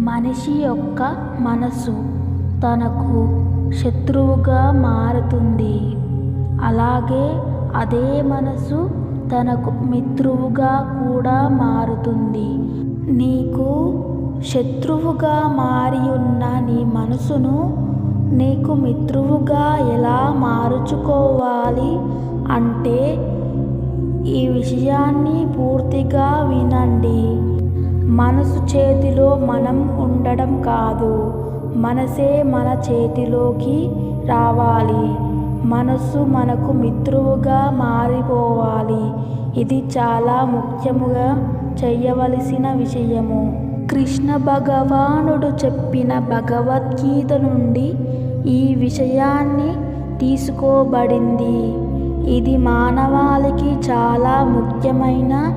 మనిషి యొక్క మనసు తనకు శత్రువుగా మారుతుంది. అలాగే అదే మనసు తనకు మిత్రువుగా కూడా మారుతుంది. నీకు శత్రువుగా మారి ఉన్న నీ మనసును నీకు మిత్రువుగా ఎలా మార్చుకోవాలి అంటే ఈ విషయాన్ని పూర్తిగా వినండి. మనసు చేతిలో మనం ఉండడం కాదు. మనసే మన చేతిలోకి రావాలి. మనసు మనకు మిత్రువుగా మారిపోవాలి. ఇది చాలా ముఖ్యముగా చేయవలసిన విషయము. కృష్ణ భగవానుడు చెప్పిన భగవద్గీత నుండి ఈ విషయాన్ని తీసుకోబడింది. ఇది మానవాళికి చాలా ముఖ్యమైన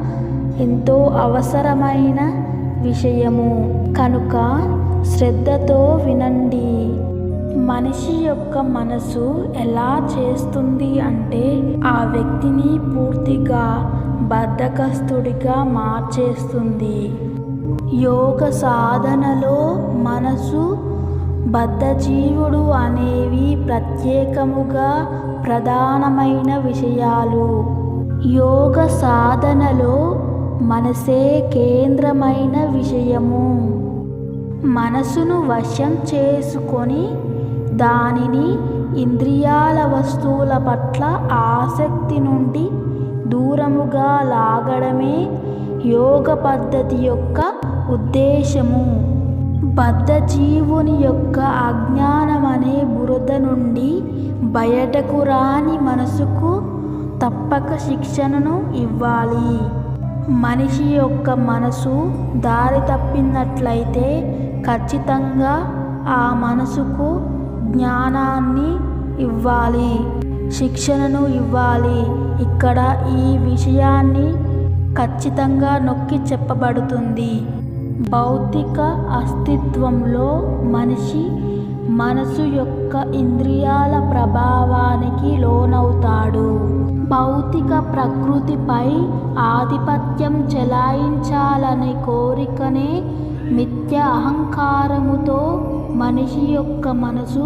ఎంతో అవసరమైన విషయము. కనుక శ్రద్ధతో వినండి. మనిషి యొక్క మనసు ఎలా చేస్తుంది అంటే ఆ వ్యక్తిని పూర్తిగా బద్ధకస్తుడిగా మార్చేస్తుంది. యోగ సాధనలో మనసు బద్ధజీవుడు అనేవి ప్రత్యేకముగా ప్రధానమైన విషయాలు. యోగ సాధనలో మనసే కేంద్రమైన విషయము. మనసును వశం చేసుకొని దానిని ఇంద్రియాల వస్తువుల పట్ల ఆసక్తి నుండి దూరముగా లాగడమే యోగ పద్ధతి యొక్క ఉద్దేశము. బద్ధజీవుని యొక్క అజ్ఞానం అనే బురద నుండి బయటకు రాని మనసుకు తప్పక శిక్షణను ఇవ్వాలి. మనిషి యొక్క మనసు దారి తప్పినట్లయితే ఖచ్చితంగా ఆ మనసుకు జ్ఞానాన్ని ఇవ్వాలి శిక్షణను ఇవ్వాలి. ఇక్కడ ఈ విషయాన్ని ఖచ్చితంగా నొక్కి చెప్పబడుతుంది. భౌతిక అస్తిత్వంలో మనిషి మనసు యొక్క ఇంద్రియాల ప్రభావానికి లోనవుతాడు. భౌతిక ప్రకృతిపై ఆధిపత్యం చెలాయించాలనే కోరికనే మిథ్య అహంకారముతో మనిషి యొక్క మనసు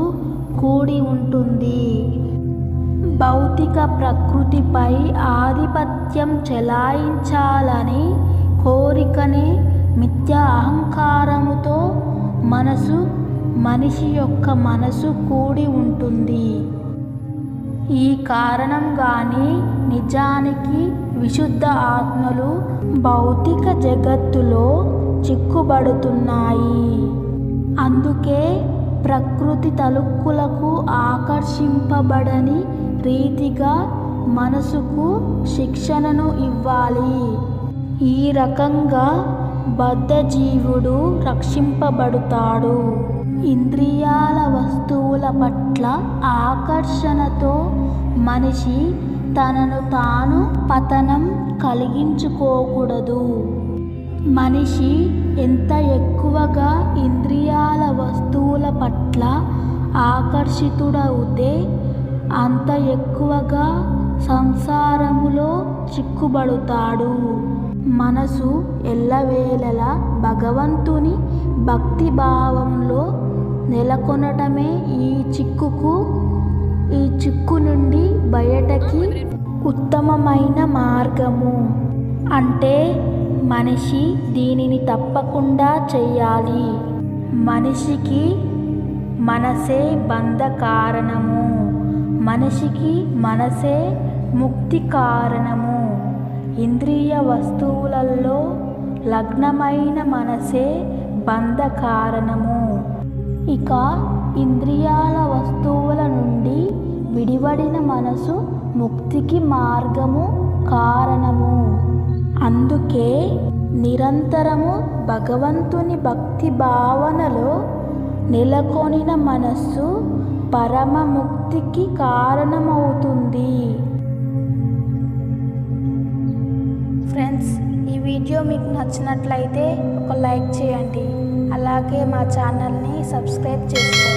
కూడి ఉంటుంది. భౌతిక ప్రకృతిపై ఆధిపత్యం చెలాయించాలని కోరికనే మిథ్య అహంకారముతో మనసు మనిషి యొక్క మనసు కూడి ఉంటుంది. ఈ కారణంగానే నిజానికి విశుద్ధ ఆత్మలు భౌతిక జగత్తులో చిక్కుబడుతున్నాయి. అందుకే ప్రకృతి తలుక్కులకు ఆకర్షింపబడని రీతిగా మనసుకు శిక్షణను ఇవ్వాలి. ఈ రకంగా బద్ధజీవుడు రక్షింపబడుతాడు. ఇంద్రి వస్తువుల పట్ల ఆకర్షణతో మనిషి తనను తాను పతనం కలిగించుకోకూడదు. మనిషి ఎంత ఎక్కువగా ఇంద్రియాల వస్తువుల పట్ల ఆకర్షితుడవుతే అంత ఎక్కువగా సంసారములో చిక్కుబడుతాడు. మనసు ఎల్లవేళలా భగవంతుని భక్తి భావంలో నెలకొనటమే ఈ చిక్కుకు ఈ చిక్కు నుండి బయటకి ఉత్తమమైన మార్గము. అంటే మనిషి దీనిని తప్పకుండా చేయాలి మనిషికి మనసే బంధ కారణము. మనిషికి మనసే ముక్తి కారణము. ఇంద్రియ వస్తువులలో లగ్నమైన మనసే బంధ కారణము. ఇక ఇంద్రియాల వస్తువుల నుండి విడివడిన మనసు ముక్తికి మార్గము కారణము. అందుకే నిరంతరము భగవంతుని భక్తి భావనలో నెలకొనిన మనస్సు పరమ ముక్తికి కారణమవుతుంది. ఫ్రెండ్స్ వీడియో మీకు నచ్చినట్లయితే ఒక లైక్ చేయండి. అలాగే మా ఛానల్ని సబ్స్క్రైబ్ చేసుకోండి.